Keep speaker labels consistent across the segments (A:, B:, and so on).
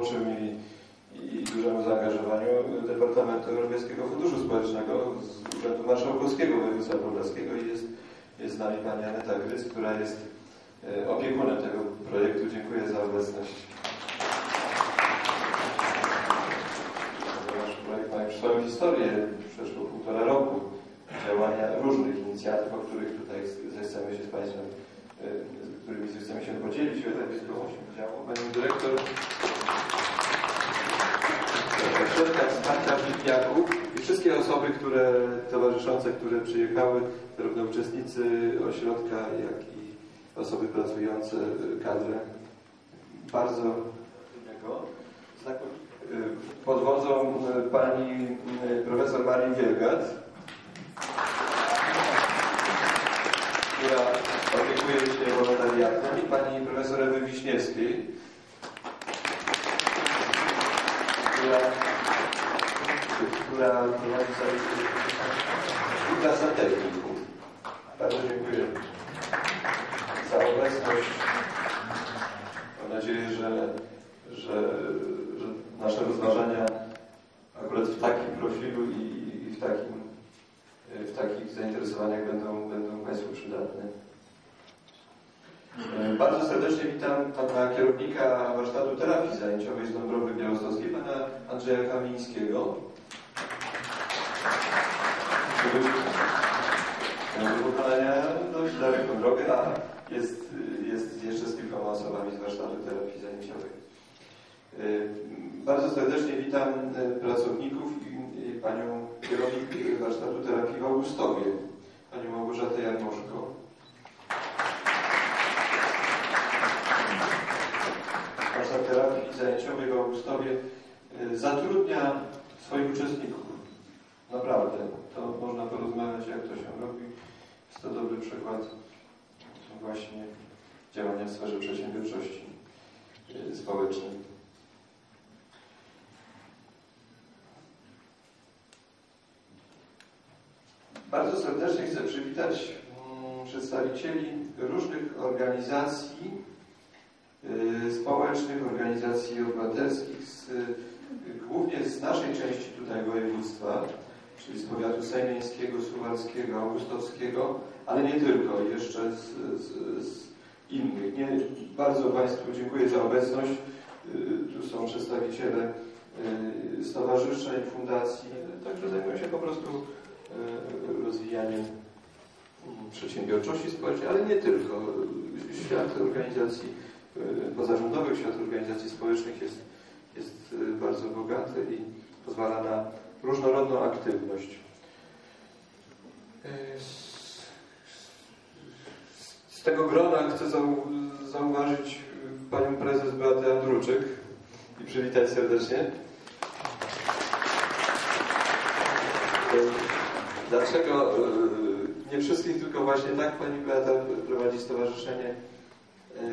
A: roboczym i, i dużemu zaangażowaniu Departamentu Europejskiego Funduszu Społecznego z Urzędu Marszałkowskiego Województwa Podlaskiego i jest, jest z nami pani Aneta Gryc, która jest e, opiekunem tego projektu. Dziękuję za obecność. Nasz projekt ma już swoją historię, przeszło półtora roku działania różnych inicjatyw, o których tutaj zechcemy się z Państwem, e, z którymi zechcemy się podzielić. W zjawisku się działo. Pani Dyrektor, Środka Wsparcia Bliźniaków i wszystkie osoby, które towarzyszące, które przyjechały, zarówno uczestnicy ośrodka, jak i osoby pracujące, kadrę. Bardzo pod wodzą pani profesor Marii Wielgat, która opiekuje się wolontariatem i pani profesor Ewy Wiśniewskiej, która, która prowadzi kilka techników. Bardzo dziękuję za obecność. Mam nadzieję, że, że, że nasze rozważania akurat w takim profilu i, i w, takim, w takich zainteresowaniach będą, będą Państwu przydatne. Bardzo serdecznie witam pana kierownika warsztatu terapii zajęciowej z Dąbrowy Białostockiej, pana Andrzeja Kamińskiego. Wykonania dość daleką drogę, a jest, jest jeszcze z kilkoma osobami z warsztatu terapii zajęciowej. Bardzo serdecznie witam pracowników i panią kierownik warsztatu terapii w Augustowie, panią Małgorzatę Jarmoszko. warsztat terapii zajęciowej w Augustowie zatrudnia swoich uczestników. Naprawdę. To można porozmawiać, jak to się robi. Jest to dobry przykład właśnie działania w sferze przedsiębiorczości społecznej. Bardzo serdecznie chcę przywitać przedstawicieli różnych organizacji społecznych, organizacji obywatelskich, z, głównie z naszej części tutaj województwa, czyli z powiatu sejmieńskiego, suwalskiego, augustowskiego, ale nie tylko, jeszcze z, z, z innych. Nie, bardzo Państwu dziękuję za obecność. Tu są przedstawiciele stowarzyszeń, fundacji, także zajmują się po prostu rozwijaniem przedsiębiorczości społecznej, ale nie tylko. Świat organizacji pozarządowych, świat organizacji społecznych jest, jest bardzo bogaty i pozwala na różnorodną aktywność. Z tego grona chcę zau zauważyć panią prezes Beatę Andruczyk i przywitać serdecznie. Dlaczego nie wszystkich, tylko właśnie tak pani Beata prowadzi stowarzyszenie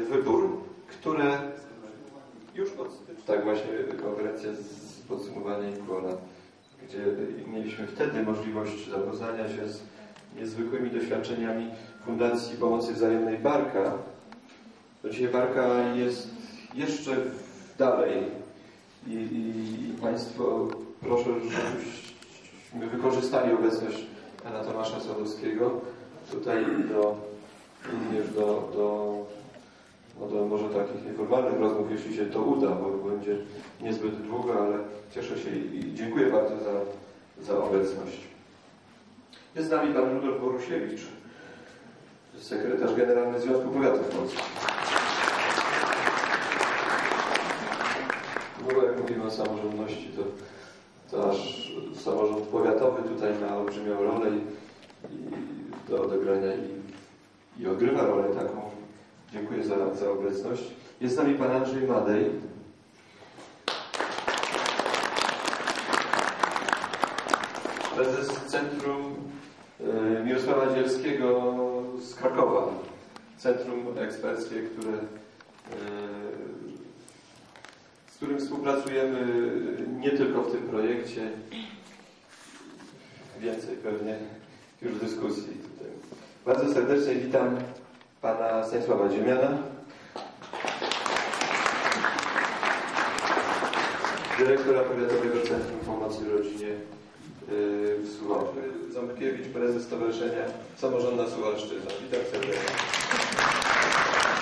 A: Wybór, które już od tak właśnie konferencja z podsumowania Ikona, gdzie mieliśmy wtedy możliwość zapoznania się z niezwykłymi doświadczeniami Fundacji Pomocy Wzajemnej Barka. To dzisiaj Barka jest jeszcze dalej i, i Państwo proszę, żebyśmy wykorzystali obecność pana Tomasza Sadowskiego tutaj do, również do, do, no do może takich nieformalnych rozmów, jeśli się to uda, bo będzie niezbyt długo, ale cieszę się i dziękuję bardzo za, za obecność. Jest z nami pan Rudolf Borusiewicz, sekretarz generalny Związku Powiatów Polskich. W ogóle jak mówimy o samorządności, to, to samorząd powiatowy tutaj ma olbrzymią rolę i, i do odegrania i, i odgrywa rolę taką. Dziękuję za, za obecność. Jest z nami pan Andrzej Madej. Prezes Centrum y, Mirosława Dzielskiego z Krakowa. Centrum eksperckie, które y, z którym współpracujemy nie tylko w tym projekcie, więcej pewnie już dyskusji tutaj. Bardzo serdecznie witam pana Stanisława Ziemiana. dyrektora Powiatowego Centrum Pomocy Rodzinie prezes Stowarzyszenia Samorządna Suwalszczyzna. Witam serdecznie.